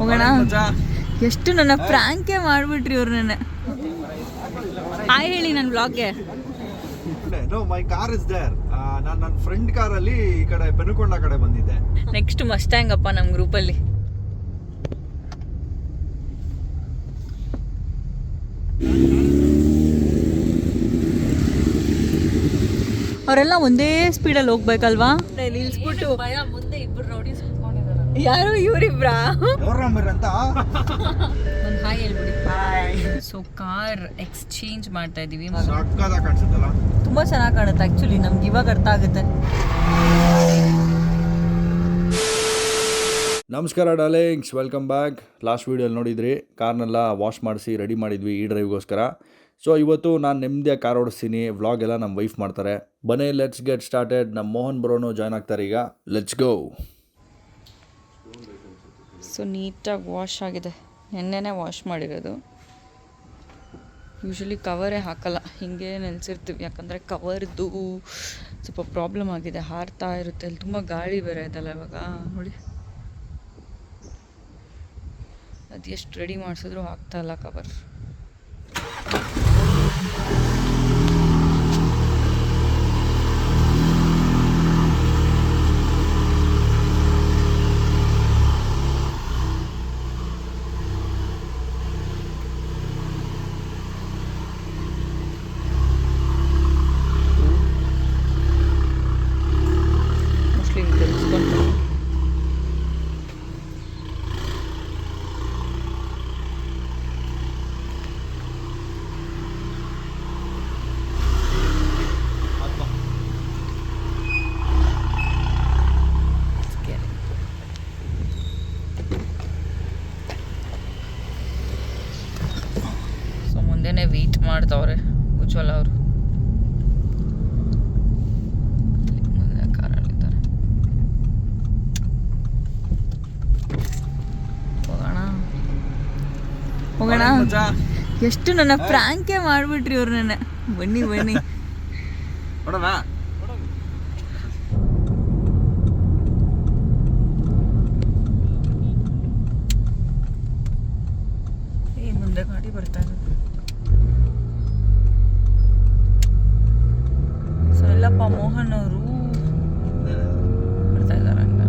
ಹೋಗೋಣ? ಎಷ್ಟು ನನ್ನ ಪ್ರಾಂಕೆ ಮಾಡ್ಬಿಟ್ರಿ ಇವ್ರು ನನ್ನ. ಹಾಯ್ ಹೇಳಿ ನನ್ನ ಬ್ಲಾಗ್ಗೆ no my car is there ನಾನು ನನ್ನ ಫ್ರೆಂಡ್ ಕಾರಲ್ಲಿ ಈ ಕಡೆ ಪೆನುಕೊಂಡ ಕಡೆ ಬಂದಿದ್ದೆ. ನೆಕ್ಸ್ಟ್ ಮಸ್ಟ್ಯಾಂಗ್ ಅಪ್ಪ ನಮ್ಮ ಗ್ರೂಪಲ್ಲಿ ಅವರೆಲ್ಲ ಒಂದೇ ಸ್ಪೀಡಲ್ಲಿ ಹೋಗ್ಬೇಕಲ್ವಾ? ನಿಲ್ಸ್ಬಿಟ್ಟು ಭಯ ಮುಂದೆ ಇಬ್ರು ನೋಡಿ ಯಾರು ಇವರಿಬ್ರಾ? ಅಂತ ಒಂದು ಹಾಯ್ ಹೇಳ್ಬಿಡಿ. ಸೊ ಕಾರ್ ಎಕ್ಸ್ಚೇಂಜ್ ಮಾಡ್ತಾ ಇದೀವಿ. ತುಂಬಾ ಚೆನ್ನಾಗಿ ಕಾಣುತ್ತೆ ಆಕ್ಚುಲಿ ನಮ್ಗೆ ಇವಾಗ ಅರ್ಥ ಆಗುತ್ತೆ. ನಮಸ್ಕಾರ ಡಾಲಿಂಗ್ಸ್ ವೆಲ್ಕಮ್ ಬ್ಯಾಕ್ ಲಾಸ್ಟ್ ವೀಡಿಯೋಲಿ ನೋಡಿದ್ರಿ ಕಾರ್ನೆಲ್ಲ ವಾಶ್ ಮಾಡಿಸಿ ರೆಡಿ ಮಾಡಿದ್ವಿ ಈ ಡ್ರೈವ್ಗೋಸ್ಕರ ಸೊ ಇವತ್ತು ನಾನು ನೆಮ್ಮದಿಯಾಗಿ ಕಾರ್ ಓಡಿಸ್ತೀನಿ. ವ್ಲಾಗ್ ಎಲ್ಲ ನಮ್ಮ ವೈಫ್ ಮಾಡ್ತಾರೆ. ಬನ್ನಿ ಲೆಟ್ಸ್ ಗೆಟ್ ಸ್ಟಾರ್ಟೆಡ್ ನಮ್ಮ ಮೋಹನ್ ಬ್ರೋನು ಜಾಯ್ನ್ ಆಗ್ತಾರೆ ಈಗ. ಲೆಟ್ಸ್ ಗೋ ಸೊ ನೀಟಾಗಿ ವಾಶ್ ಆಗಿದೆ. ನೆನ್ನೆನೇ ವಾಶ್ ಮಾಡಿರೋದು. ಯೂಶ್ವಲಿ ಕವರೇ ಹಾಕಲ್ಲ. ಹಿಂಗೆ ನೆಲೆಸಿರ್ತೀವಿ ಯಾಕಂದರೆ ಕವರ್ದು ಸ್ವಲ್ಪ ಪ್ರಾಬ್ಲಮ್ ಆಗಿದೆ. ಹಾರ್ತಾ ಇರುತ್ತೆ. ಅಲ್ಲಿ ತುಂಬ ಗಾಳಿ ಬೇರೆ ಇದೆಲ್ಲ ಇವಾಗ. ನೋಡಿ. ಅದು ಎಷ್ಟು ರೆಡಿ ಮಾಡಿಸಿದ್ರು ಹಾಕ್ತಾ ಇಲ್ಲ ಕವರ್ ಮೋಸ್ಟ್ಲಿ ಹಿಂಗೆ ತಿರ್ಗಿಸ್ಕೊಂಡು ಸೊ ಮುಂದೆನೇ ವೆಯ್ಟ್ ಮಾಡ್ತವ್ರೆ ಉಜ್ವಲ ಅವರು. ಹೋಗೋಣ. ಎಷ್ಟು ನನ್ನ ಪ್ರ್ಯಾಂಕೇ ಮಾಡ್ಬಿಟ್ರಿ ಇವ್ರು ನನ್ನ. ಬನ್ನಿ ಬನ್ನಿ. ನೋಡೋಣ ಏ ಮುಂದೆ ಗಾಡಿ ಬರ್ತಾ ಇದೆ ಸೊ ಎಲ್ಲಪ್ಪ ಮೋಹನ್ ಅವರು ಬರ್ತಾ ಇದ್ದಾರೆ ಹಂಗ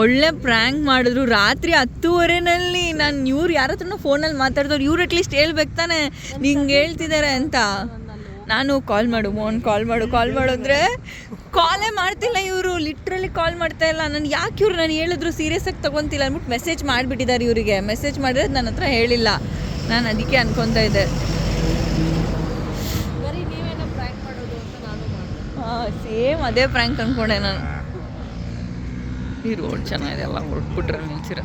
ಒಳ್ಳೆ ಪ್ರ್ಯಾಂಕ್ ಮಾಡಿದ್ರು. ರಾತ್ರಿ ಹತ್ತುವರೆನಲ್ಲಿ ನಾನು ಇವ್ರು ಯಾರ ಹತ್ರನೂ ಫೋನಲ್ಲಿ ಮಾತಾಡಿದವ್ರು ಇವ್ರು ಅಟ್ಲೀಸ್ಟ್ ಹೇಳ್ಬೇಕು ತಾನೆ. ನಿಂಗೆ ಹೇಳ್ತಿದ್ದಾರೆ ಅಂತ. ನಾನು ಕಾಲ್ ಮಾಡು ಮೋನ್ ಕಾಲ್ ಮಾಡು ಕಾಲ್ ಮಾಡಿದ್ರೆ ಕಾಲೇ ಮಾಡ್ತಿಲ್ಲ ಇವರು. ಲಿಟ್ರಲಿ ಕಾಲ್ ಮಾಡ್ತಾ ಇಲ್ಲ. ನಾನು ಯಾಕೆ ಇವ್ರು ನಾನು ಹೇಳಿದ್ರು ಸೀರಿಯಸ್ ಆಗಿ ತೊಗೊತಿಲ್ಲ ಅಂದ್ಬಿಟ್ಟು ಮೆಸೇಜ್ ಮಾಡಿಬಿಟ್ಟಿದ್ದಾರೆ ಇವರಿಗೆ. ಮೆಸೇಜ್ ಮಾಡಿದ್ರೆ ನನ್ನ ಹತ್ರ ಹೇಳಿಲ್ಲ. ನಾನು ಅದಕ್ಕೆ ಅನ್ಕೊತಾ ಇದ್ದೆ. ಸೇಮ್ ಅದೇ ಪ್ರ್ಯಾಂಕ್ ಅಂದ್ಕೊಂಡೆ ನಾನು. ಈ ರೋಡ್ ಚೆನ್ನಾಗಿದೆ ಎಲ್ಲ ಹೊರಟ್ಬಿಟ್ರೆ ನಿಲ್ಸಿರ.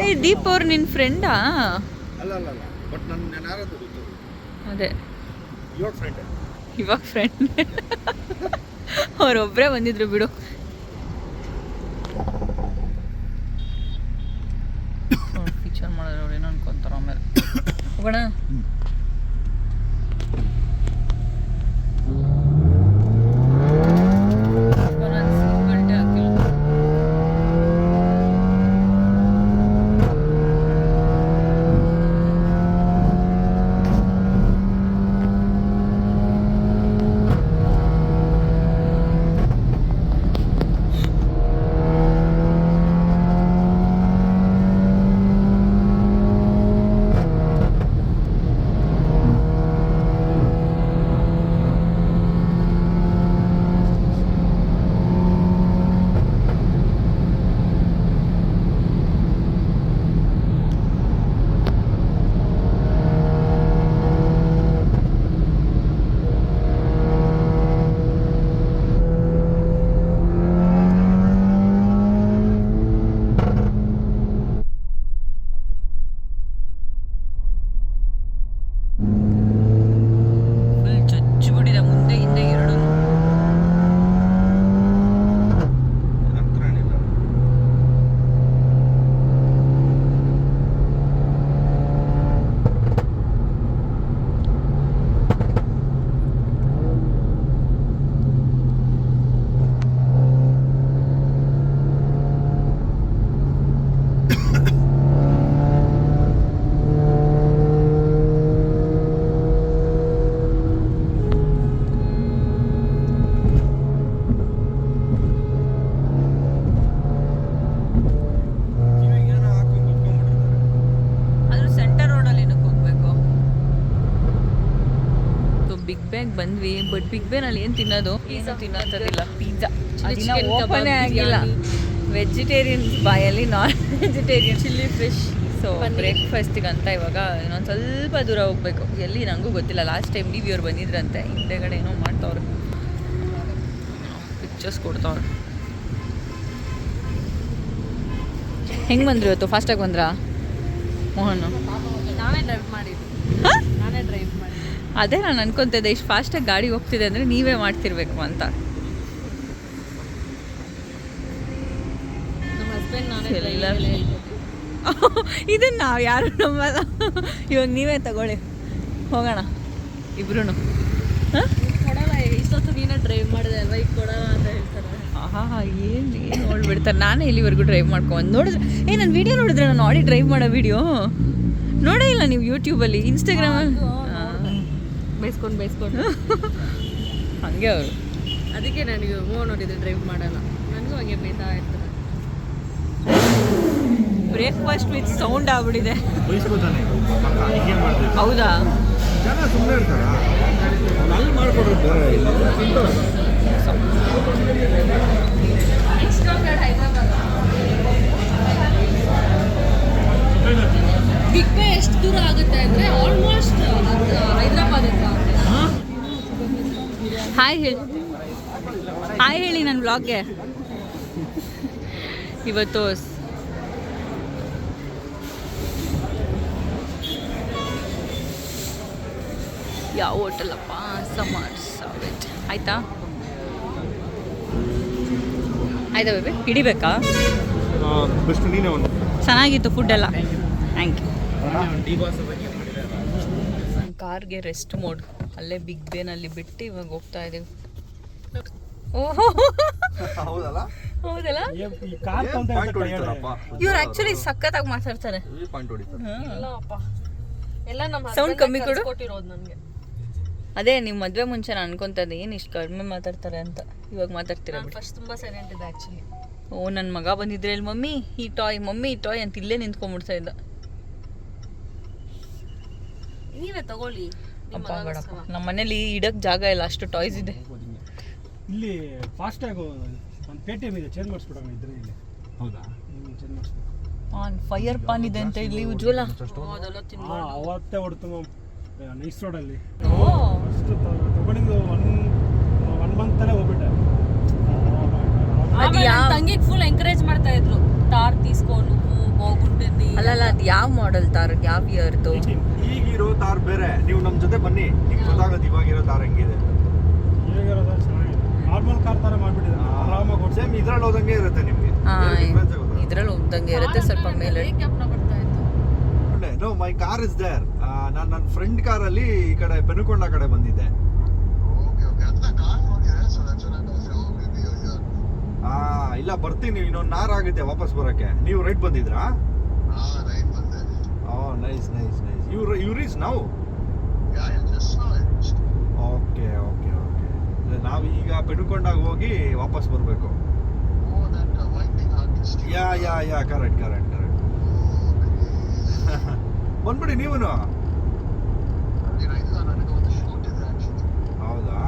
ಏ ದೀಪ್ ಅವ್ರು ನಿನ್ನ ಫ್ರೆಂಡಾ ಅದೇ. ಇವಾಗ ಫ್ರೆಂಡ್ ಅವರೊಬ್ಬರೇ ಬಂದಿದ್ರು ಬಿಡು. ಬಂದ್ವಿ ಬಟ್ ಬಿಗ್ ಬೇನಲ್ಲಿ ಏನು ತಿನ್ನೋದು? ತಿನ್ನೋದಿಲ್ಲ ಪಿಜ್ಜಾ ಓಪನೇ ಆಗಿಲ್ಲ ವೆಜಿಟೇರಿಯನ್ ಬಾಯಲ್ಲಿ non vegetarian chilli fish so ಬ್ರೇಕ್ಫಾಸ್ಟಿಗೆ ಅಂತ ಇವಾಗ ಇನ್ನೊಂದು ಸ್ವಲ್ಪ ದೂರ ಹೋಗ್ಬೇಕು. ಎಲ್ಲಿ ನನಗೂ ಗೊತ್ತಿಲ್ಲ. ಲಾಸ್ಟ್ ಟೈಮ್ ಡಿ ವಿ ಅವ್ರು ಬಂದಿದ್ರಂತೆ. ಹಿಂದೆಗಡೆ ಏನೋ ಮಾಡ್ತಾವ್ರು. ಪಿಕ್ಚರ್ಸ್ ಕೊಡ್ತಾವ್ರು. ಹೆಂಗೆ ಬಂದ್ರಿ ಇವತ್ತು? ಫಾಸ್ಟಾಗಿ ಬಂದ್ರಾ? ಮೋಹನ್. ನಾನೇ ಡ್ರೈವ್ ಮಾಡಿದ್ವಿ? ನಾನೇ ಡ್ರೈವ್ ಅದೇ ನಾನು ಅನ್ಕೊತಿದ್ದೆ ಇಷ್ಟು ಫಾಸ್ಟಾಗಿ ಗಾಡಿ ಹೋಗ್ತಿದೆ ಅಂದರೆ ನೀವೇ ಮಾಡ್ತಿರ್ಬೇಕು ಅಂತ. ನಮ್ಮ ನಾನೇ ಇದನ್ನ ನಾವು ಯಾರು ನಂಬಲ್ಲ. ಇವಾಗ ನೀವೇ ತಗೊಳ್ಳಿ. ಹೋಗೋಣ. ಇಬ್ರು ಇಷ್ಟೊತ್ತು ನೀನೇ ಡ್ರೈವ್ ಮಾಡಿದೆ ಅಲ್ವಾ ಈಗ ಕೊಡಲ್ಲ ಅಂತ ಹೇಳ್ತಾರೆ. ಆಹಾ ಏನು ಏನು ನೋಡ್ಬಿಡ್ತಾರೆ ನಾನೇ ಇಲ್ಲಿವರೆಗೂ ಡ್ರೈವ್ ಮಾಡ್ಕೊಂಡು ನೋಡಿದ್ರೆ ಏ ನನ್ನ ವೀಡಿಯೋ ನೋಡಿದ್ರೆ ನಾನು ಆಡಿ ಡ್ರೈವ್ ಮಾಡೋ ವೀಡಿಯೋ ನೋಡೇ ಇಲ್ಲ ನೀವು ಯೂಟ್ಯೂಬಲ್ಲಿ ಇನ್ಸ್ಟಾಗ್ರಾಮಲ್ಲಿ ಬೈಸ್ಕೊಂಡು ಬೈಸ್ಕೊಂಡು ಹಂಗೆ ಅವರು. ಅದಕ್ಕೆ ನನಗೆ ಮೂವ್ ನೋಡಿದ್ದು ಡ್ರೈವ್ ಮಾಡಲ್ಲ. ನನಗೂ ಹಂಗೆ ಬೈತಾ ಇರ್ತಾರೆ ಬ್ರೇಕ್ಫಾಸ್ಟ್ ವಿತ್ ಸೌಂಡ್ ಆಗ್ಬಿಟ್ಟಿದೆ. ಹೌದಾ? ಜನ ಸುಮ್ಮನೆ ಇರ್ತಾರ? ಅಲ್ಲಿ ಮಾಡ್ಕೊಡ್ರು ಬಿಗ್ ಬೇ ಎಷ್ಟು ದೂರ ಆಗುತ್ತೆ ಅಂದರೆ ಆಲ್ಮೋಸ್ಟ್ ಹೈದರಾಬಾದ್ ಹತ್ರ ಹಾಯ್ ಹೇಳಿ. ಹಾಯ್ ಹೇಳಿ ನನ್ನ ಬ್ಲಾಗ್ಗೆ ಇವತ್ತು ಸ್- ಯಾವ ಹೋಟೆಲಪ್ಪ ಅಪ್ಪ? ಸಾವೆಟ್. ಆಯ್ತಾ? ಆಯ್ತಾ ಬೇಬಿ ಹಿಡಿಬೇಕಾ? ನೀನೇ ಒಂದು ಚೆನ್ನಾಗಿತ್ತು ಫುಡ್ ಎಲ್ಲ. ಥ್ಯಾಂಕ್ ಯು ಕಾರ್ಗೆ ರೆಸ್ಟ್ ಮೋಡ್ ಅಲ್ಲೇ ಬಿಗ್ ಬೇನಲ್ಲಿ ಬಿಟ್ಟು ಇವಾಗ ಹೋಗ್ತಾ ಇದೀವಿ ಓಹೋ! ಹೌದಲ್ಲ? ಇವ್ರು ಆಕ್ಚುಲಿ ಸಖತ್ತಾಗಿ ಮಾತಾಡ್ತಾರೆ. ಪಾಯಿಂಟ್ ಹೊಡಿತಾರೆ? ಇಲ್ಲಪ್ಪ. ಎಲ್ಲ ನಮ್ಮ Sound ಕಮ್ಮಿ ಕೊಡು. ಅದೇ ನಿಮ್ಮ ಮದ್ವೆ ಮುಂಚೆ ನಾನು ಅನ್ಕೊಂತ ಏನು ಇಷ್ಟು ಕಡಿಮೆ ಮಾತಾಡ್ತಾರೆ ಅಂತ. ಇವಾಗ ಮಾತಾಡ್ತೀರಾ ಫಸ್ಟ್ ತುಂಬ ಸೈಲೆಂಟ್ ಇದೆ ಆ್ಯಕ್ಚುಲಿ ಓ ನನ್ನ ಮಗ ಬಂದಿದ್ರೆ ಇಲ್ಲಿ ಮಮ್ಮಿ ಈ ಟಾಯ್ ಮಮ್ಮಿ ಈ ಟಾಯ್ ಅಂತ ಇಲ್ಲೇ ನಿಂತ್ಕೊಂಡ್ಬಿಡ್ತಾ ಇದ್ದ. ನೀವೇ ತಗೊಳ್ಳಿ ನಿಮ್ಮ ಅಪ್ಪ ಬೇಡಪ್ಪ. ನಮ್ಮ ಮನೇಲಿ ಇಡಕ್ ಜಾಗ ಇಲ್ಲ ಅಷ್ಟು ಟಾಯ್ಸ್ ಇದೆ. ಇಲ್ಲಿ ಫಾಸ್ಟಾಗಿ ಒಂದು ಪೇ ಟಿ ಎಂ ಇದೆ ಚೇಂಜ್ ಮಾಡಿಸ್ಬಿಡೋಣ ಇದ್ರೆ ಇಲ್ಲಿ. ಹೌದಾ? ಚೇಂಜ್ ಮಾಡಿಸ್ಬೇಕು. ಪಾನ್ ಫೈರ್ ಪಾನ್ ಇದೆ ಅಂತ ಇಲ್ಲಿ ಉಜ್ವಲ. ಅದೆಲ್ಲ ತಿನ್ನು ಹಾಂ ಅವತ್ತೇ ಹೊಡ್ತು ನೈಸ್ ರೋಡಲ್ಲಿ ಅಷ್ಟು ತಗೊಂಡಿದ್ದು ಒನ್ ಒನ್ ಮಂತಲ್ಲೇ ಹೋಗ್ಬಿಟ್ಟೆ. ಅದು ಯಾವ ತಂಗಿಗೆ ಫುಲ್ ಎಂಕರೇಜ್ ಮಾಡ್ತಾ ಇದ್ರು. ತಾರ್ ತೀಸ್ಕೊಂಡು. ಹೋಗ್ಬಿಟ್ಟಿದ್ದಿ ಅಲ್ಲಲ್ಲ ಅದು ಯಾವ ಮಾಡೆಲ್ ತಾರ್ ಯಾವ ಇಯರ್ದು ಈಗಿರೋ ತಾರ್ ಬೇರೆ ನೀವು ನಮ್ಮ ಜೊತೆ ಬನ್ನಿ. ನಿಮ್ಗೆ ಗೊತ್ತಾಗುತ್ತೆ ಇವಾಗಿರೋ ತಾರ್ ಹೆಂಗಿದೆ. ನಾರ್ಮಲ್ ಕಾರ್ ತರ ಮಾಡ್ಬಿಟ್ಟಿದ್ದಾರೆ. ಆರಾಮಾಗಿ ಸೇಮ್ ಇದ್ರಲ್ಲಿ ಹೋದಂಗೆ ಇರುತ್ತೆ ನಿಮಗೆ. ಇದ್ರಲ್ಲಿ ಹೋಗ್ದಂಗೆ ಇರುತ್ತೆ. ಸ್ವಲ್ಪ ಮೇಲೆ no my car is there ನಾನು ನನ್ನ ಫ್ರೆಂಡ್ ಕಾರಲ್ಲಿ ಈ ಕಡೆ ಪೆನುಕೊಂಡ ಕಡೆ ಬಂದಿದ್ದೆ. ಆ ಇಲ್ಲ ಬರ್ತೀನಿ ಇನ್ನೊಂದು ನಾರ ಆಗುತ್ತೆ ವಾಪಸ್ ಬರೋಕ್ಕೆ. ನೀವು ರೈಟ್ ಬಂದಿದ್ರಾ? Oh nice nice nice. ಇವ್ರು ಇವ್ರು ಈಸ್ ನಾವು? Okay okay okay. ನಾವು ಈಗ ಪೆನುಕೊಂಡಾಗ ಹೋಗಿ ವಾಪಸ್ ಬರಬೇಕು. Yeah yeah yeah correct correct correct. ಬಂದ್ಬಿಡಿ ನೀವೂ ಹೌದಾ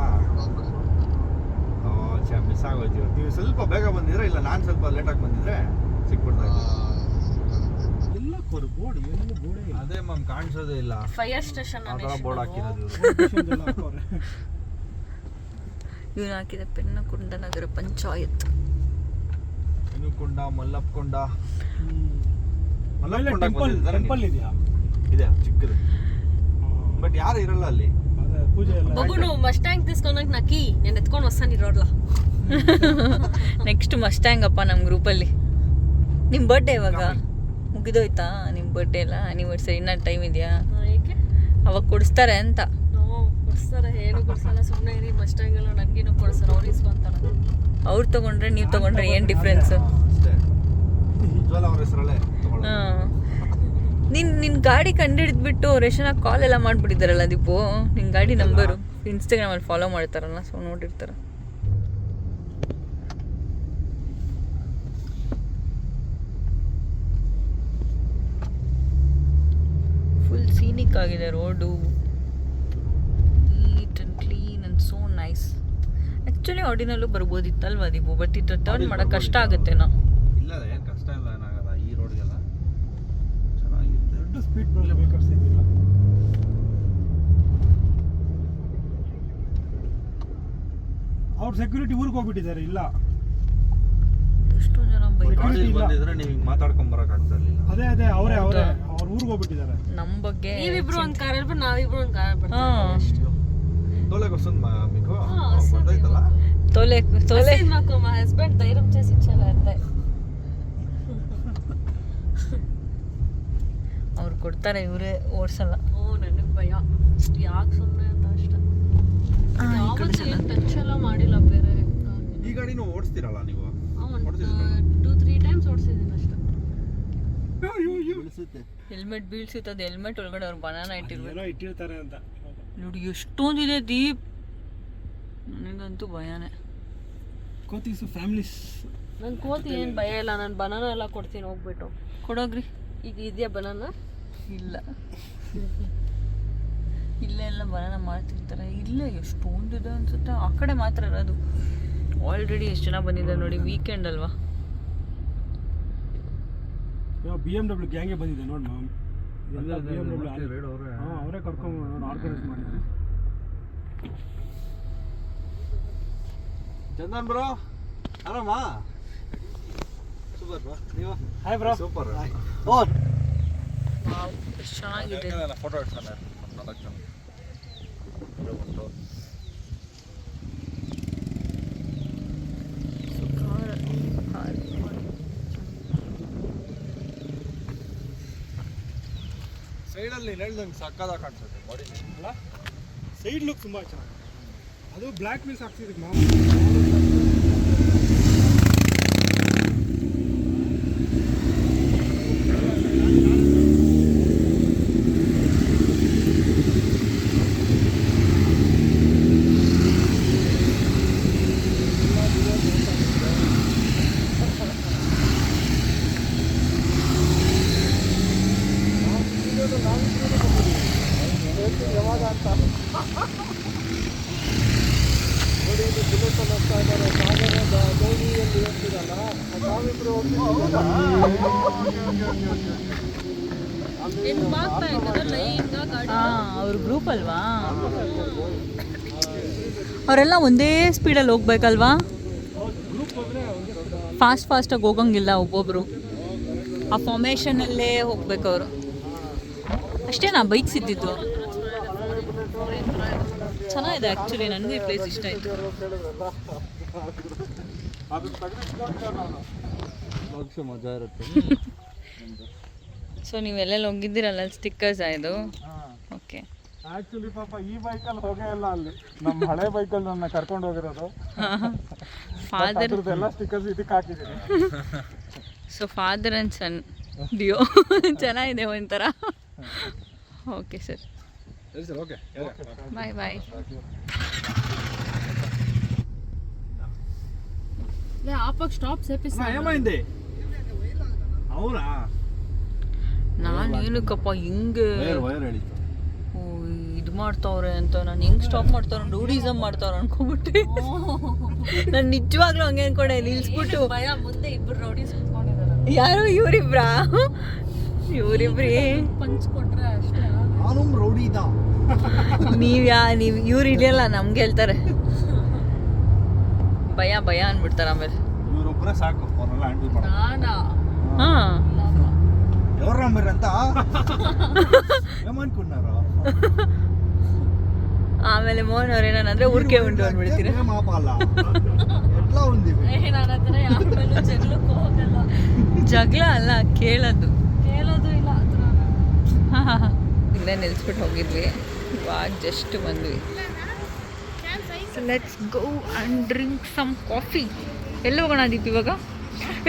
ಓ ಛೆ ಮಿಸ್ ಆಗೋಯ್ತು. ಇವತ್ತು. ನೀವು ಸ್ವಲ್ಪ ಬೇಗ ಬಂದಿದ್ರೆ ಇಲ್ಲ ನಾನು ಸ್ವಲ್ಪ ಲೇಟಾಗಿ ಬಂದಿದ್ರೆ ಸಿಕ್ಬಿಡ್ತಾ ಎಲ್ಲ ಕೊಡು ಬೋರ್ಡ್ ಎಲ್ಲ ಬೋರ್ಡ್ ಅದೇ ಮ್ಯಾಮ್ ಕಾಣಿಸೋದೇ ಇಲ್ಲ. ಫೈರ್ ಸ್ಟೇಷನ್ ಆ ಥರ ಬೋರ್ಡ್ ಹಾಕಿರೋದು. ಇವನು ಹಾಕಿದ ಪೆನ್ನಕುಂಡ ನಗರ ಪಂಚಾಯತ್. ಪೆನುಕೊಂಡ ಮಲ್ಲಪ್ಪಕೊಂಡ. ಮಲ್ಲಪ್ಪಕೊಂಡ ಟೆಂಪಲ್ ಟೆಂಪಲ್ ಇದೆಯಾ? ಇದೆ ಚಿಕ್ಕದು. ಬಟ್ ಯಾರು ಇರಲ್ಲ ಅಲ್ಲಿ. ಪೂಜೆ ಬಗುನು ಮಸ್ಟ್ಯಾಂಗ್ ತಿಸ್ಕೊಂಡಾಗ ನಕ್ಕಿ ನಾನು ಎತ್ಕೊಂಡು ಹೊಸ ಇರೋರ್ಲ. ನೆಕ್ಸ್ಟ್ ಮಸ್ಟ್ಯಾಂಗ್ ಅಪ್ಪ ನಮ್ಮ ಗ್ರೂಪಲ್ಲಿ ನಿಮ್ಮ ಬರ್ಡೇ ಇವಾಗ? ಮುಗಿದೋಯ್ತಾ ನಿಮ್ಮ ಬರ್ಡೇ ಎಲ್ಲ? ಆನಿವರ್ಸರಿ ಇನ್ನೂ ಟೈಮ್ ಇದೆಯಾ? ಏಕೆ? ಅವಾಗ ಕೊಡಿಸ್ತಾರೆ ಅಂತ. ಕೊಡಿಸ್ತಾರೆ ಕೊಡ್ಸ್ತಾರೆ. ಏನು ಕೊಡ್ಸಲ್ಲ. ಸುಮ್ಮನೆ ಇರಿ ನನಗೇನು ಕೊಡ್ಸ್ತಾರೆ ಅವ್ರು ಇಸ್ಕೊಂತಾರೆ ಅವ್ರು ತಗೊಂಡ್ರೆ ನೀವು ತಗೊಂಡ್ರೆ ಏನು ಡಿಫ್ರೆನ್ಸ್ ಹಾಂ ನಿನ್ನ ನಿನ್ನ ಗಾಡಿ ಕಂಡಿಡಿದ್ಬಿಟ್ಟು ರೇಷನ್ ಕಾಲ್ ಎಲ್ಲ ಮಾಡ್ಬಿಟ್ಟಿದ್ದಾರಲ್ಲ ದೀಪು? ನಿನ್ ಗಾಡಿ ನಂಬರು ಇನ್ಸ್ಟಾಗ್ರಾಮಲ್ಲಿ ಫಾಲೋ ಮಾಡ್ತಾರಲ್ಲ ಸೊ ನೋಡಿರ್ತಾರ. ಆಗಿದೆ road. Neat and clean actually ಆಡಿನಲ್ಲೂ ಬರ್ಬೋದಿತ್ತಲ್ವ ನೀವು? ಬಟ್ ಇದು ಟರ್ನ್ ಮಾಡೋಕೆ ಕಷ್ಟ ಆಗುತ್ತೇನೋ ಇಲ್ಲ ಏನು ಕಷ್ಟ ಇಲ್ಲ ಏನಾಗಲ್ಲ. ಈ ರೋಡ್ಗೆಲ್ಲ ಚೆನ್ನಾಗಿ ದೊಡ್ಡ ಸ್ಪೀಡ್ ಬೇಕಾಗ್ತಿಲ್ಲ ಅವ್ರ ಸೆಕ್ಯೂರಿಟಿ ಊರಿಗೆ ಹೋಗ್ಬಿಟ್ಟಿದ್ದಾರೆ ಇಲ್ಲ? ಎಷ್ಟೋ ಜನ ಬೈಕ್ ಬಂದಿದ್ರೆ ನಿಮಗೆ ಮಾತಾಡ್ಕೊಂಡ್ ಬರಕ್ ಅದೇ ಅದೇ ಅವರೇ ಅವರೇ ಅವ್ರ ಊರಿಗೆ ಹೋಗ್ಬಿಟ್ಟಿದ್ದಾರೆ. ನಮ್ಮ ಬಗ್ಗೆ ನೀವಿಬ್ರು ಒಂದ್ ಕಾರ್ ಹೇಳ್ಬಿಟ್ಟು ನಾವಿಬ್ರು ಒಂದ್ ಕಾರ್ ಹಾ. తోలే వస్తుంది మా మీకు అవుతుందా తోలే తోలే మాకు మా హస్బెండ్ ధైర్యం చేసి ఇచ్చారు అంతే ಅವ್ರು ಕೊಡ್ತಾರೆ ಇವರೇ ಓಡಿಸಲ್ಲ. ಓ ನನಗೆ ಭಯ. ಯಾಕೆ ಸುಮ್ಮನೆ ಅಂತ ಅಷ್ಟೇ. ಯಾವತ್ತೂ ಏನು ಟಚ್ ಎಲ್ಲ ಮಾಡಿಲ್ಲ ಬೇರೆ. ಈ ಗಾಡಿನೂ ಓಡಿಸ್ತೀರಲ್ಲ ನೀವು? ಟೂ ತ್ರೀ ಟೈಮ್ಸ್ ಓಡಿಸಿದ್ದೀನಿ ಅಷ್ಟೇ. ಹೆಲ್ಮೆಟ್ ಬೀಳ್ಸಿತ್ತು. ಅದು ಹೆಲ್ಮೆಟ್ ಒಳಗಡೆ ಅವ್ರು ಬನಾನ ಇಟ್ಟಿರ್ಬೇಕು. ಇಟ್ಟಿರ್ತಾರೆ ಅಂತ. ನೋಡಿ ಎಷ್ಟೊಂದಿದೆ ದೀಪ್. ನನಗಂತೂ ಭಯನೇ. ಕೋತಿಸು ಫ್ಯಾಮಿಲೀಸ್ ನನ್ನ ಕೋತಿ ಏನು ಭಯ ಇಲ್ಲ ನಾನು ಬನಾನ ಎಲ್ಲ ಕೊಡ್ತೀನಿ ಹೋಗ್ಬಿಟ್ಟು. ಕೊಡೋಗ್ರಿ. ಈಗ ಇದೆಯಾ ಬನಾನ ಇಲ್ಲ. ಇಲ್ಲೇ ಎಲ್ಲ ಬನಾನ ಮಾಡ್ತಿರ್ತಾರೆ. ಇಲ್ಲೇ ಎಷ್ಟೊಂದಿದೆ ಅನ್ಸುತ್ತೆ. ಆ ಕಡೆ ಮಾತ್ರ ಇರೋದು. ಆಲ್ರೆಡಿ ಎಷ್ಟು ಜನ ಬಂದಿದ್ದಾರೆ ನೋಡಿ ವೀಕೆಂಡ್ ಅಲ್ವಾ? ಯಾವ ಬಿ ಎಂ ಡಬ್ಲ್ಯೂ ಗ್ಯಾಂಗೆ ಬಂದಿದೆ ನೋಡಿ ಮ್ಯಾಮ್ ಎಲ್ಲ ಬಿ ಎಂ ಡಬ್ಲ್ಯೂ ರೈಡ್ ಅವರೇ. ಹಾಂ ಅವರೇ ಕರ್ಕೊಂಡು ಆರ್ಗನೈಸ್ ಮಾಡಿದ್ರು. ಚಂದನ್ ಬ್ರೋ ಆರಾಮಾ? ಸೂಪರ್ ಬ್ರೋ ನೀವು? ಹಾಯ್ ಬ್ರೋ ಸೂಪರ್ ಓ ಚೆನ್ನಾಗಿದೆ. ಫೋಟೋ ಇಡ್ತಾನೆ ನಾಲ್ಕು ಜನ ಸೈಡಲ್ಲಿ ಹೇಳ್ದಂಗೆ ಸಕ್ಕದಾಗ ಕಾಣಿಸುತ್ತೆ ಬಾಡಿ ಅಲ್ಲ? ಸೈಡ್ ಲುಕ್ ತುಂಬ ಚೆನ್ನಾಗಿ ಅದು ಬ್ಲ್ಯಾಕ್ ಮೀನ್ಸ್ ಹಾಕ್ತಿದ್ದಕ್ಕೆ ಮ್ಯಾಮ್ ಅವ್ರ ಗ್ರೂಪ್ ಅಲ್ವಾ? ಅವರೆಲ್ಲ ಒಂದೇ ಸ್ಪೀಡಲ್ಲಿ ಹೋಗ್ಬೇಕಲ್ವಾ? ಫಾಸ್ಟ್ ಫಾಸ್ಟಾಗಿ ಹೋಗಂಗಿಲ್ಲ ಒಬ್ಬೊಬ್ರು. ಆ ಫಾರ್ಮೇಷನಲ್ಲೇ ಹೋಗ್ಬೇಕು ಅವರು. ಅಷ್ಟೇ ನಾ ಬೈಕ್ ಸಿದ್ದಿದ್ದು. ಚೆನ್ನಾಗಿದೆ ಆ್ಯಕ್ಚುಲಿ ನನಗೂ ಈ ಪ್ಲೇಸ್ ಇಷ್ಟ ಆಯಿತು. ಮಜಾ ಇರುತ್ತೆ. ಸೊ ನೀವೆಲ್ಲೆಲ್ಲಿ ಹೋಗಿದ್ದೀರಲ್ಲ ಸ್ಟಿಕ್ಕರ್ಸ್ ಇದು? ಓಕೆ ಆಕ್ಚುಲಿ ಪಾಪ ಈ ಬೈಕಲ್ಲಿ ಹೋಗೇ ಇಲ್ಲ ಅಲ್ಲಿ. ನಮ್ಮ ಹಳೆ ಬೈಕಲ್ಲಿ ನನ್ನ ಕರ್ಕೊಂಡು ಹೋಗಿರೋದು. ಫಾದರ್ ಎಲ್ಲ ಸ್ಟಿಕ್ಕರ್ಸ್ ಇದಕ್ಕೆ ಹಾಕಿದ್ದೀನಿ. So father and son duo ಚೆನ್ನಾಗಿದೆ ಒಂಥರ. Okay sir sir okay bye bye ఆపక్ stop చేపిస్తా ఏమైంది అవునా ನಾನು ಏನಕ್ಕಪ್ಪ ಹಿಂಗೆ ವೈರ್ ವೈರ್ ಹೇಳಿತ್ತು ಓ, ಇದು ಮಾಡ್ತಾವ್ರೆ ಅಂತ ನಾನು ಹೆಂಗ್ ಸ್ಟಾಪ್ ಮಾಡ್ತಾರ ರೂಢಿಸಮ್ ಮಾಡ್ತಾವ್ರ ಅನ್ಕೊಂಬಿಟ್ಟೆ ನಾನು ನಿಜವಾಗ್ಲೂ ಹಂಗೆ ಅನ್ಕೊಂಡೆ ನಿಲ್ಸ್ಬಿಟ್ಟು ಭಯ ಮುಂದೆ ಇಬ್ರು ರೌಡೀಸ್ ಕುತ್ಕೊಂಡಿದ್ದಾರೆ ಯಾರು ಇವ್ರಿಬ್ರಾ ಇವ್ರಿಬ್ರಿ ಪಂಚ್ ಕೊಟ್ರೆ ಅಷ್ಟೇ ನಾನು ರೌಡಿ ಇದ್ದ ನೀವ್ ಯಾ ನೀವ್ ಇವ್ರು ಇಳಿಯಲ್ಲ ನಮ್ಗೆ ಹೇಳ್ತಾರೆ ಭಯ ಭಯ ಅನ್ಬಿಡ್ತಾರ ಆಮೇಲೆ ಇವರೊಬ್ಬರೇ ಸಾಕು ಅವ್ರನ್ನೆಲ್ಲ ಹ್ಯಾಂಡಲ್ ಮಾಡೋದು ನಾನಾ ಹಾ ఎవరు మీరంతా ఏమనుకున్నారు ಆಮೇಲೆ ಮೋಹನ್ ಅವ್ರೇನಂದ್ರೆ ಊರ್ಕೆ ಉಂಟು ಅಂದ್ಬಿಡ್ತೀರಿ ఏం ఆపాలా ఎట్లా ఉంది ಏ ನನ್ನ ಹತ್ರ ಯಾರ ಮೇಲೂ ಜಗಳಕ್ಕೆ ಹೋಗಲ್ಲ ಜಗಳ ಅಲ್ಲ ಕೇಳೋದು ಕೇಳೋದು ಇಲ್ಲ ಹತ್ರ ಇಲ್ಲೇ ನಿಲ್ಸ್ಬಿಟ್ಟು ಹೋಗಿದ್ವಿ ಇವಾಗ ಜಸ್ಟ್ ಬಂದ್ವಿ So let's go and drink some coffee ಎಲ್ಲ ಹೋಗೋಣ ದೀಪ್ ಇವಾಗ?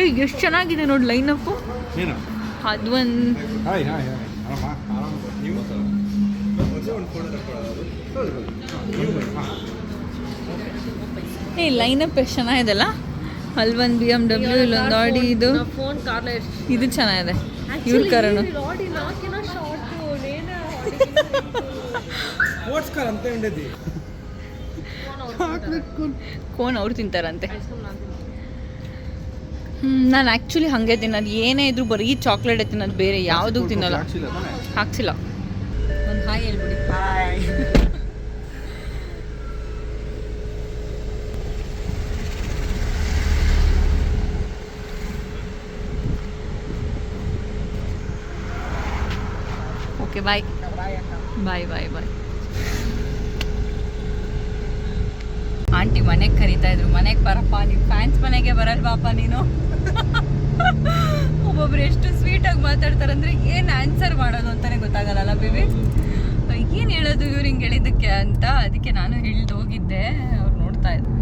ಏಯ್ ಎಷ್ಟು ಚೆನ್ನಾಗಿದೆ ನೋಡಿ ಲೈನಪ್ಪು ಅದು ಒಂದು ಏ ಅಪ್ ಎಷ್ಟು ಚೆನ್ನಾಗಿದೆಲ್ಲ? ಒಂದು ಬಿ ಎಂ ಡಬ್ಲ್ಯೂ ಇಲ್ಲೊಂದು ಆಡಿ ಇದು. ಇದು ಚೆನ್ನಾಗಿದೆ? ಇವ್ರ ಕಾರಣ ಸ್ಪೋರ್ಟ್ಸ್ ಕಾರ್ ಅಂತ ಕೋನ್ ಅವ್ರು ತಿಂತಾರಂತೆ. ನಾನು ಆ್ಯಕ್ಚುಲಿ ಹಾಗೆ ತಿನ್ನೋದು. ಏನೇ ಇದ್ರೂ ಬರೀ ಚಾಕ್ಲೇಟೇ ತಿನ್ನೋದು ಬೇರೆ ಯಾವುದು ತಿನ್ನಲ್ಲ. ಹಾಕ್ಸಿಲ್ಲ ಒಂದು ಹಾಯ್ ಹೇಳ್ಬಿಡಿ. Okay bye bye bye bye aunty ಮನೆಗೆ ಕರಿತಾ ಇದ್ರು. ಮನೆಗೆ ಬರಪ್ಪ ನೀವು ಫ್ಯಾನ್ಸ್ ಮನೆಗೆ ಬರಲ್ವಾಪ ನೀನು? ಒಬ್ಬೊಬ್ರು ಎಷ್ಟು ಸ್ವೀಟಾಗಿ ಮಾತಾಡ್ತಾರಂದ್ರೆ ಏನು ಆನ್ಸರ್ ಮಾಡೋದು ಅಂತಾನೆ ಗೊತ್ತಾಗಲ್ಲ ಬೇಬಿ? ಏನು ಹೇಳೋದು ಇವ್ರು ಹಿಂಗೆ ಹೇಳಿದ್ದಕ್ಕೆ ಅಂತ ಅದಕ್ಕೆ ನಾನು ಹಿಳ್ದು ಹೋಗಿದ್ದೆ. ಅವ್ರು ನೋಡ್ತಾ ಇದ್ರು.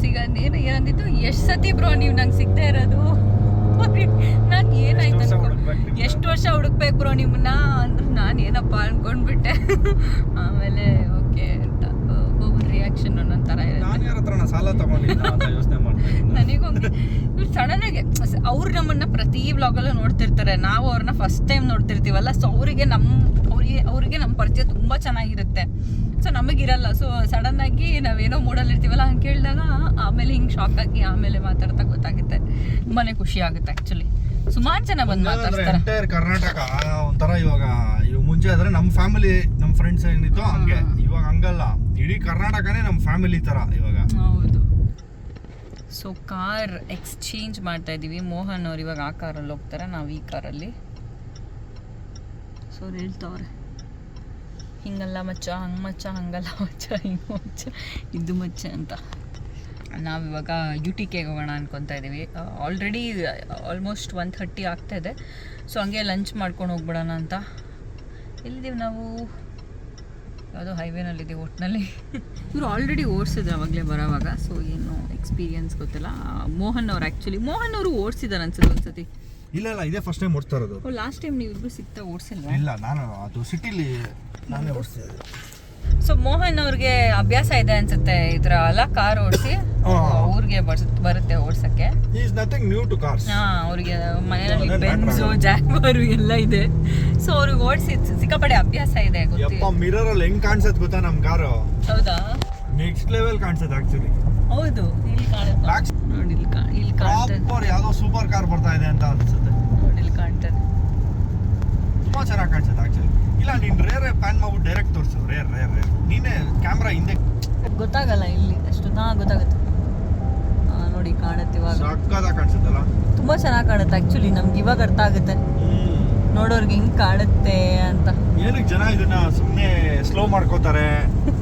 ಸಿಗೋದೇನು ಏನಂದಿತ್ತು? ಎಷ್ಟು ಸತಿ ಬ್ರೋ ನೀವು ನಂಗೆ ಸಿಗ್ತಾ ಇರೋದು? ನಾನು ಏನಾಯ್ತು ವರ್ಷ ಅನ್ಕೊ ಹುಡುಕ್ಬೇಕು ನಿಮ್ನ? ಎಷ್ಟು ವರ್ಷ ಹುಡುಕ್ಬೇಕು ಬ್ರೋ ನಿಮ್ಮನ್ನ ಅಂದ್ರೆ ನಾನು ಏನಪ್ಪ ಅನ್ಕೊಂಡ್ಬಿಟ್ಟೆ. ಆಮೇಲೆ ರಿಯಾಕ್ಷನ್ ಒಂದೊಂದು ಥರ ನಾನು ಇರುತ್ತೆ ಯಾರ ಹತ್ರ ಸಾಲ ತಗೊಂಡಿದ್ದ ಅಂತ ಯೋಚನೆ ಮಾಡ್ತಾ ಇದ್ದೀನಿ. ನನಗೊಂದು ಸಡನ್ ಆಗಿ ಅವ್ರು ನಮ್ಮನ್ನ ಪ್ರತಿ ವ್ಲಾಗಲ್ಲೂ ನೋಡ್ತಿರ್ತಾರೆ. ನಾವು ಅವ್ರನ್ನ ಫಸ್ಟ್ ಟೈಮ್ ನೋಡ್ತಿರ್ತೀವಲ್ಲ ಸೊ ಅವರಿಗೆ ನಮ್ಮ ಅವರಿಗೆ ಅವರಿಗೆ ನಮ್ಮ ಪರಿಚಯ ತುಂಬ ಚೆನ್ನಾಗಿರುತ್ತೆ. ಸೊ ನಮಗಿರಲ್ಲ. ಸೊ ಸಡನ್ ಆಗಿ ನಾವೇನೋ ಮೂಡಲ್ಲಿ ಇರ್ತೀವಲ್ಲ ಹಂಗೆ ಕೇಳಿದಾಗ ಆಮೇಲೆ ಹಿಂಗೆ ಶಾಕ್ ಆಗಿ ಆಮೇಲೆ ಮಾತಾಡ್ತಾ ಗೊತ್ತಾಗುತ್ತೆ. ತುಂಬಾನೇ ಖುಷಿ ಆಗುತ್ತೆ ಆ್ಯಕ್ಚುಲಿ ಸುಮಾರು ಜನ ಬಂದು ಮಾತಾಡ್ತಾರೆ. ಎಂಟೈರ್ ಕರ್ನಾಟಕ ಒಂಥರ ಇವಾಗ ಇವಾಗ ಮುಂಚೆ ಆದ್ರೆ ನಮ್ಮ ಫ್ಯಾಮಿಲಿ ನಮ್ಮ ಫ್ರೆಂಡ್ಸ್ ಏನಿತ್ತು ಹಂಗೆ. ಇವಾಗ ಹಂಗಲ್ಲ. ಇಡೀ ಕರ್ನಾಟಕನೇ ನಮ್ಮ ಫ್ಯಾಮಿಲಿ ತರ ಇವಾಗ. ಹೌದು. ಸೊ ಕಾರ್ ಎಕ್ಸ್ಚೇಂಜ್ ಮಾಡ್ತಾ ಇದ್ದೀವಿ. ಮೋಹನ್ ಅವ್ರು ಇವಾಗ ಆ ಕಾರಲ್ಲಿ ಹೋಗ್ತಾರೆ, ನಾವು ಈ ಕಾರಲ್ಲಿ. ಸೊ ಅವ್ರು ಹೇಳ್ತವ್ರೆ. ಹಿಂಗಲ್ಲ ಮಚ್ಚ, ಹಂಗೆ ಮಚ್ಚ, ಹಂಗಲ್ಲ ಮಚ್ಚ ಮಚ್ಚ, ಇದು ಮಚ್ಚ ಅಂತ. ನಾವಿವಾಗ ಯು ಟಿ ಕೆಗೆ ಹೋಗೋಣ ಅನ್ಕೊತಾ ಇದ್ದೀವಿ. ಆಲ್ರೆಡಿ ಆಲ್ಮೋಸ್ಟ್ ಒನ್ ಥರ್ಟಿ ಆಗ್ತಾ ಇದೆ. ಸೊ ಹಂಗೆ ಲಂಚ್ ಮಾಡ್ಕೊಂಡು ಹೋಗ್ಬಿಡೋಣ ಅಂತ. ಎಲ್ಲಿದ್ದೀವಿ ನಾವು? ಯಾವುದೋ ಇದೆ ಒಟ್ಟಿನಲ್ಲಿ ಇವರು ಆಲ್ರೆಡಿ ಓಡಿಸಿದ್ರು ಅವಾಗಲೇ ಬರೋವಾಗ ಸೊ ಏನು ಎಕ್ಸ್ಪೀರಿಯನ್ಸ್ ಗೊತ್ತಿಲ್ಲ. ಮೋಹನ್ ಅವ್ರು ಆ್ಯಕ್ಚುಲಿ ಮೋಹನ್ ಅವರು ಓಡಿಸಿದ್ದಾರೆ ಅನ್ಸುತ್ತೆ ಒಂದ್ಸತಿ. ಇಲ್ಲ ಇಲ್ಲ ಇದೇ ಫಸ್ಟ್ ಟೈಮ್ ಓಡ್ತಾ ಇರೋದು ಓ ಲಾಸ್ಟ್ ಟೈಮ್ ನೀವು ಇಬ್ಬರು ಸಿಕ್ತಾ ಓಡಿಸಿಲ್ಲ ಇಲ್ಲ ನಾನು ಅದು ಸಿಟಿಲಿ ನಾನೇ ಓಡಿಸ್ತಾ ಸೊ ಮೋಹನ್ ಅವ್ರಿಗೆ ಅಭ್ಯಾಸ ಇದೆ ಅನ್ಸುತ್ತೆ ಇದ್ರ ಅಲ್ಲ ಕಾರ್ ಓಡಿಸಿ? ಅವ್ರಿಗೆ ಬರುತ್ತೆ ಓಡಿಸಕ್ಕೆ. Is nothing new to cars ಹಾ ಅವ್ರಿಗೆ ಮನೆಯಲ್ಲಿ matter ಜಾಗ್ವಾರು ಎಲ್ಲ ಇದೆ. ಸೊ ಅವ್ರಿಗೆ ಓಡಿಸಿ ಸಿಕ್ಕಾಪಡೆ ಅಭ್ಯಾಸ ಇದೆ ಗೊತ್ತಿ. ಮಿರರ್ ಅಲ್ಲಿ ಹೆಂಗ್ ಕಾಣಿಸುತ್ತೆ ಗೊತ್ತಾ ನಮ್ ಕಾರು ಹೌದಾ? ನೆಕ್ಸ್ಟ್ ಲೆವೆಲ್ ಕಾಣಿಸುತ್ತೆ ಆಕ್ಚುಲಿ ಹೌದು ಇಲ್ಲಿ ಕಾಣುತ್ತೆ. ನೋಡಿ ಇಲ್ಲಿ ಕಾ ಇಲ್ಲಿ ಕಾಣುತ್ತೆ ಯಾವುದೋ ಸೂಪರ್ ಕಾರ್ ಬರ್ತಾ ಇದೆ ಅಂತ ಅನ್ಸುತ್ತೆ. ನೋಡಿ ಇಲ್ಲಿ ಕಾಣ್ತದೆ. ತುಂಬಾ ಚೆನ್ನಾಗಿ ಕಾಣಿಸುತ್ತೆ. ಇಲ್ಲ ನೀನ್ ರೇರ್ ಪ್ಯಾನ್ ಮಾಡ್ಬಿಟ್ಟು ಡೈರೆಕ್ಟ್ ತೋರಿಸು. ರೇರ್ ರೇರ್ ರೇರ್ ನೀನೇ ಕ್ಯಾಮ್ರಾ ಹಿಂದೆ. ಗೊತ್ತಾಗಲ್ಲ ಇಲ್ಲಿ ಅಷ್ಟು ನಾ ಗೊತ್ತಾಗುತ್ತೆ. ನೋಡಿ ಕಾಣುತ್ತೆ ಇವಾಗ. ಸಕ್ಕದಾಗ ಕಾಣಿಸುತ್ತಲ್ಲ? ತುಂಬಾ ಚೆನ್ನಾಗಿ ಕಾಣುತ್ತೆ ಆಕ್ಚುಲಿ ನಮ್ಗೆ ಇವಾಗ ಅರ್ಥ ಆಗುತ್ತೆ. ನೋಡೋರ್ಗೆ ಹಿಂಗ್ ಕಾಣುತ್ತೆ ಅಂತ. ಏನಕ್ಕೆ ಜನ ಇದನ್ನ ಸುಮ್ಮನೆ ಸ್ಲೋ ಮಾಡ್ಕೋತಾರೆ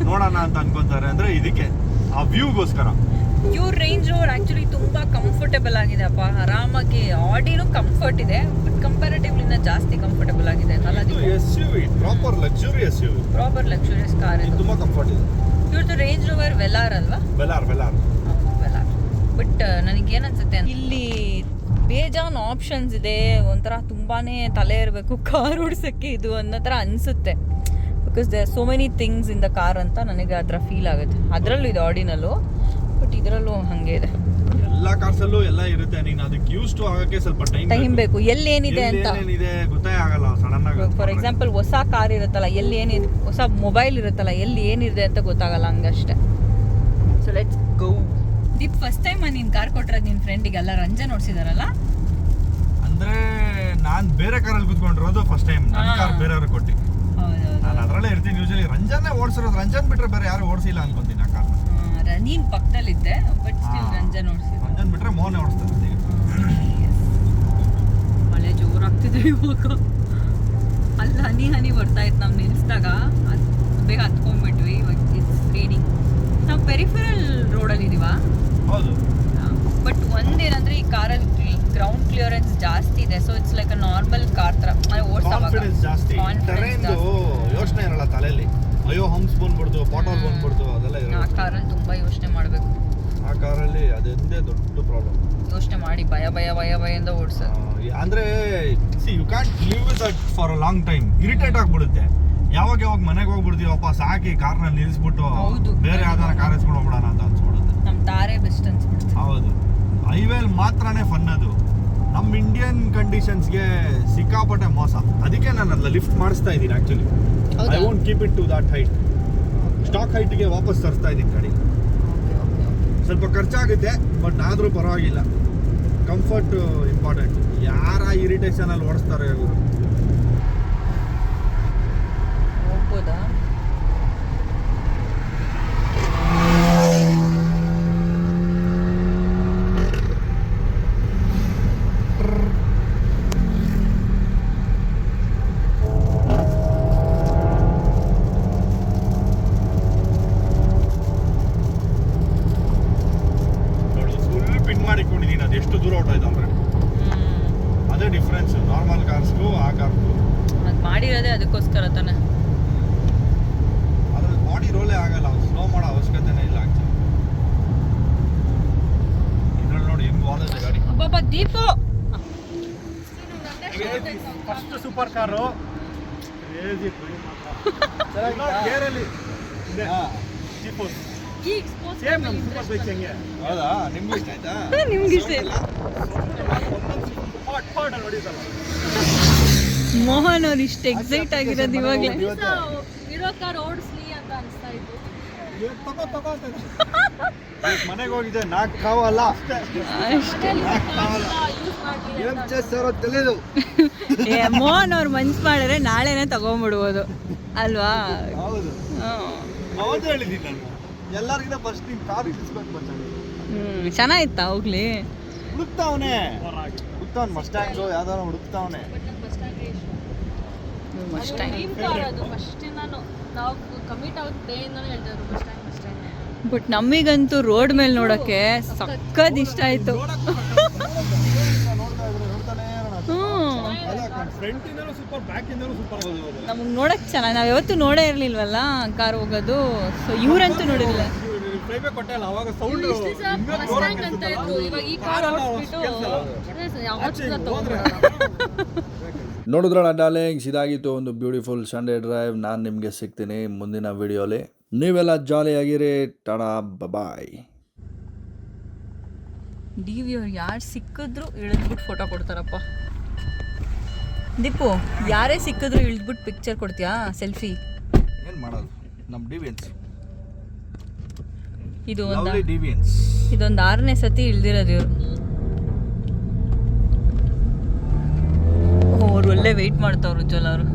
ನೋಡೋಣ ಅಂತ ಅನ್ಕೋತಾರೆ ಅಂದ್ರೆ ಇದಕ್ಕೆ ಆ ವ್ಯೂಗೋಸ್ಕರ ಇವ್ರ ರೇಂಜ್ ರೋವರ್ ಆಕ್ಚುಲಿ ತುಂಬಾ ಕಂಫರ್ಟೇಬಲ್ ಆಗಿದೆ ಅಪ್ಪ. ಆರಾಮಾಗಿ ಆಡಿನೂ ಕಂಫರ್ಟ್ ಇದೆ ಬಟ್ ಕಂಪ್ಯಾರಿಟಿವ್ಲಿನ ಜಾಸ್ತಿ ಕಂಫರ್ಟೇಬಲ್ ಆಗಿದೆ ಅಲ್ಲ ಇದು S U V proper luxurious you proper luxurious car ಇದು. ತುಂಬಾ ಕಂಫರ್ಟ್ ಇದೆ. ಇವ್ರದ್ದು ರೇಂಜ್ ರೋವರ್ ವೆಲಾರ್ ಅಲ್ವಾ? ವೆಲಾರ್ ವೆಲಾರ್ ವೆಲಾರ್ ಬಟ್ ನನಗೆ ಅನ್ಸುತ್ತೆ ಇಲ್ಲಿ ಬೇಜಾನ್ ಆಪ್ಷನ್ಸ್ ಇದೆ. ಒಂಥರ ತುಂಬಾನೇ ತಲೆ ಇರಬೇಕು ಕಾರ್ ಓಡಿಸೋಕ್ಕೆ ಇದು ಅನ್ನೋ ಥರ ಅನಿಸುತ್ತೆ because they so many things in the car ಅಂತ ನನಗೆ ಆ ಥರ ಫೀಲ್ ಆಗುತ್ತೆ. ಅದರಲ್ಲೂ ಇದು ಆಡಿನಲ್ಲೂ ಬಟ್ ಇದರಲ್ಲೂ ಹಾಗೆ ಇದೆ. ಎಲ್ಲ ಕಾರ್ಸಲ್ಲೂ ಎಲ್ಲ ಇರುತ್ತೆ. ನೀನು ಅದಕ್ಕೆ ಯೂಸ್ ಟು ಆಗಕ್ಕೆ ಸ್ವಲ್ಪ ಟೈಮ್ ಟೈಮ್ ಬೇಕು. ಎಲ್ಲಿ ಏನಿದೆ ಅಂತ. ಏನಿದೆ ಗೊತ್ತೇ ಆಗಲ್ಲ ಸಡನ್ ಆಗಿ ಫಾರ್ ಎಕ್ಸಾಂಪಲ್ ಹೊಸ ಕಾರ್ ಇರುತ್ತಲ್ಲ ಎಲ್ಲಿ ಏನಿದೆ ಹೊಸ ಮೊಬೈಲ್ ಇರುತ್ತಲ್ಲ ಎಲ್ಲಿ ಏನಿದೆ ಅಂತ ಗೊತ್ತಾಗಲ್ಲ ಹಂಗಷ್ಟೇ. So let's go Deep first time ನೀನು ಕಾರ್ ಕೊಟ್ಟಿರೋದು ನಿನ್ನ ಫ್ರೆಂಡಿಗೆಲ್ಲ ರಂಜನ್ ಓಡಿಸಿದಾರಲ್ಲ? ಅಂದ್ರೆ ನಾನು ಬೇರೆ ಕಾರಲ್ಲಿ ಕುತ್ಕೊಂಡಿರೋದು ಫಸ್ಟ್ ಟೈಮ್ ನನ್ನ. ಕಾರ್ ಬೇರೆಯವ್ರಿಗೆ ಕೊಟ್ಟಿ. ನಾನು ಅದರಲ್ಲೇ ಇರ್ತೀನಿ. ಯೂಶಲಿ ರಂಜನ್ನೇ ಓಡಿಸಿರೋದು. ರಂಜನ್ ಬಿಟ್ರೆ ಬೇರೆ ಯಾರು ಓಡಿಸಿಲ್ಲ ಅನ್ಕೊಂತೀನಿ. ಆ ಪಕ್ಕದಲ್ಲಿ ನೀನ್ ಪಕ್ಕದಲ್ಲಿದ್ದೆ ಬಟ್ ಸ್ಟಿಲ್. ರಂಜನ್ ಓಡಿಸಿದ್ರು ರಂಜನ್ ಬಿಟ್ರೆ ಮೋಹನ್ ಓಡಿಸ್ತಾರೆ ಮಳೆ ಜೋರಾಗ್ತಿದೆ ಇವಾಗ. ಅಲ್ಲಿ ಹನಿ ಹನಿ ಬರ್ತಾ ಇತ್ತು ನಾವು ನಿಲ್ಸಿದಾಗ ಅದು ಬೇಗ ಹತ್ಕೊಂಡ್ಬಿಟ್ವಿ ಇವಾಗ ಇಟ್ಸ್ ರೇನಿಂಗ್ ನಾವು ಪೆರಿಫೆರಲ್ ರೋಡಲ್ಲಿ ಇದೀವಾ? ಹೌದು. ಬಟ್ ಒಂದೇನಂದ್ರೆ ಈ ಕಾರಲ್ಲಿ ಗ್ರೌಂಡ್ ಕ್ಲಿಯರೆನ್ಸ್ ಜಾಸ್ತಿ ಇದೆ so it's like a normal car ತರ ಕಾನ್ಫಿಡೆನ್ಸ್ ಜಾಸ್ತಿ. ಯೋಚನೆ ಇರಲ್ಲ ತಲೆಯಲ್ಲಿ ಅಯ್ಯೋ ಹಂಪ್ಸ್ ಬಂದ್ಬಿಡ್ತು ಪಾಟೋಲ್ ಬಂದ್ಬಿಡ್ತು ಆ ಕಾರಲ್ಲಿ ತುಂಬಾ ಯೋಚನೆ ಮಾಡಬೇಕು. ಆ ಕಾರಲ್ಲಿ ಅದೊಂದೇ ದೊಡ್ಡ ಪ್ರಾಬ್ಲಮ್ ಯೋಚನೆ ಮಾಡಿ ಭಯ ಭಯ ಭಯ ಭಯದಿಂದ ಓಡಿಸೋದು. ಅಂದ್ರೆ see you can't live with that for a long time irritate ಆಗ್ಬಿಡುತ್ತೆ. ಯಾವಾಗ ಯಾವಾಗ ಮನೆಗೆ ಹೋಗ್ಬಿಡ್ತೀವಪ್ಪ ಸಾಕಿ ಕಾರ್ನ ನಿಲ್ಲಿಸ್ಬಿಟ್ಟು. ಬೇರೆ ಯಾವ್ದಾರ ಕಾರ್ ಹೋಗ್ಬಿಡೋಣ ಅಂತ ಅನ್ಸ್ಬಿಡುತ್ತೆ. ನಮ್ಮ ತಾರೆ ಬೆಸ್ಟ್ ಅನ್ಸ್ಬಿಡುತ್ತೆ. ಹೌದು. ಹೈವೇಲ್ ಮಾತ್ರನೇ ಫನ್ ಅದು. ನಮ್ಮ ಇಂಡಿಯನ್ ಕಂಡೀಷನ್ಸ್ಗೆ ಸಿಕ್ಕಾಪಟ್ಟೆ ಮೋಸ. ಅದಕ್ಕೆ ನಾನು ಅದನ್ನ ಲಿಫ್ಟ್ ಮಾಡಿಸ್ತಾ ಇದ್ದೀನಿ actually I? Won't keep it to that height stock ಹೈಟ್ಗೆ ವಾಪಸ್ ತರಿಸ್ತಾ ಇದ್ದೀನಿ ಗಾಡಿ. ಸ್ವಲ್ಪ ಖರ್ಚಾಗುತ್ತೆ ಬಟ್ ಆದರೂ ಪರವಾಗಿಲ್ಲ. ಕಂಫರ್ಟ್ ಇಂಪಾರ್ಟೆಂಟ್ ಯಾರ ಇರಿಟೇಷನಲ್ಲಿ ಓಡಿಸ್ತಾರೆ ಹೋಗ್ಬೋದಾ ನೋಡು ಪಿನ್ ಮಾಡಿಕೊಂಡಿದ್ದೀನಿ ಅದು ಎಷ್ಟು ದೂರ ಹೊಟ್ಟೋಯ್ತು ಆಲ್ರೆಡಿ ಅದೇ ಡಿಫ್ರೆನ್ಸ್ ನಾರ್ಮಲ್ ಕಾರ್ಸ್ಗೂ ಆ ಕಾರ್ಗೂ ಅದು ಮಾಡಿರೋದೇ ಅದಕ್ಕೋಸ್ಕರ ತಾನೆ. ಅದ್ರಲ್ಲಿ ಬಾಡಿ ರೋಲೇ ಆಗಲ್ಲ ಸ್ಲೋ ಮಾಡೋ ಅವಶ್ಯಕತೆನೇ ಇಲ್ಲ ಆಕ್ಚುಲಿ ಇದ್ರಲ್ಲಿ ನೋಡಿ ಹೆಂಗ್ ವಾಲದೆ ಗಾಡಿ. ಅಬ್ಬಬ್ಬ Deepu! First super car crazy ಗೇರಲ್ಲಿ ಇದೆ ಮೋಹನ್ ಅವ್ರು ಇಷ್ಟು ಎಕ್ಸೈಟ್ ಆಗಿರೋದು ಇವಾಗಲೇ. ಮನೆಗೆ ಕಾವಲ್ಲ ಮೋಹನ್ ಅವ್ರು ಮನ್ಸು ಮಾಡಿದ್ರೆ ನಾಳೆನೇ ತಗೊಂಡ್ಬಿಡ್ಬೋದು. ಅಲ್ವಾ? ಹೌದು. ಹೇಳಿದ್ದೀನಿ ನಾನು. ಎಲ್ಲರಿಗಿಂತ ಫಸ್ಟ್ ನಿಮ್ ಕಾರ್ ಇಳಿಸ್ಬೇಕು ಹ್ಮ್ ಚೆನ್ನಾಗಿತ್ತ ಹೋಗ್ಲಿ? ಹುಡುಕ್ತಾವನೆ ಹುಡುಕ್ತಾವನ್ ಮಸ್ಟ್ಯಾಂಗ್ ಯಾವ್ದಾರ ಹುಡುಕ್ತಾವನೆ ಬಟ್ ನಮಗಂತೂ ರೋಡ್ ಮೇಲೆ ನೋಡಕ್ಕೆ ಸಕ್ಕತ್ ಇಷ್ಟ ಆಯ್ತು ನೋಡ್ತಾ ಇದ್ರೆ ನೋಡ್ತಾನೆ ಹ್ಮ್ ಫ್ರಂಟಿಂದಲೂ ಸೂಪರ್ ಬ್ಯಾಕಿಂದಲೂ ಸೂಪರ್ ನಮಗೆ ನೋಡಕ್ ಚೆನ್ನಾಗಿ ನಾವು ಯಾವತ್ತೂ ನೋಡೇ ಇರ್ಲಿಲ್ವಲ್ಲ ಕಾರ್ ಹೋಗೋದು? ಸೊ ಇವ್ರಂತೂ ನೋಡಿಲ್ಲ ನೋಡಿದ್ರಲ್ಲ ಡಾರ್ಲಿಂಗ್ಸ್ ಇದಾಗಿತ್ತು ಒಂದು ಬ್ಯೂಟಿಫುಲ್ ಸಂಡೇ ಡ್ರೈವ್ ನಾನು ನಿಮಗೆ ಸಿಗ್ತೀನಿ ಮುಂದಿನ ವಿಡಿಯೋಲಿ ನೀವೆಲ್ಲ ಜಾಲಿಯಾಗಿರಿ ಟಾಡಾ ಬಾಯ್ ಡಿ ವಿ ಅವ್ರು ಯಾರು ಸಿಕ್ಕಿದ್ರು ಇಳಿದ್ಬಿಟ್ಟು ಫೋಟೋ ಕೊಡ್ತಾರಪ್ಪ. ದೀಪು ಯಾರೇ ಸಿಕ್ಕಿದ್ರು ಇಳಿದ್ಬಿಟ್ಟು ಪಿಕ್ಚರ್ ಕೊಡ್ತೀಯಾ? ಸೆಲ್ಫಿ ಏನ್ ಮಾಡೋದು? ನಮ್ಮ ಡಿವಿಯನ್ಸ್ ಇದು ಒಂದು ಡಿವಿಯನ್ಸ್ ಇದೊಂದು ಆರನೇ ಸತಿ ಇಳ್ದಿರೋದು ಇವರು. ಅವ್ರು ಒಳ್ಳೆ ವೆಯ್ಟ್ ಮಾಡ್ತಾವ್ರು ಉಜ್ವಲ್ ಅವರು.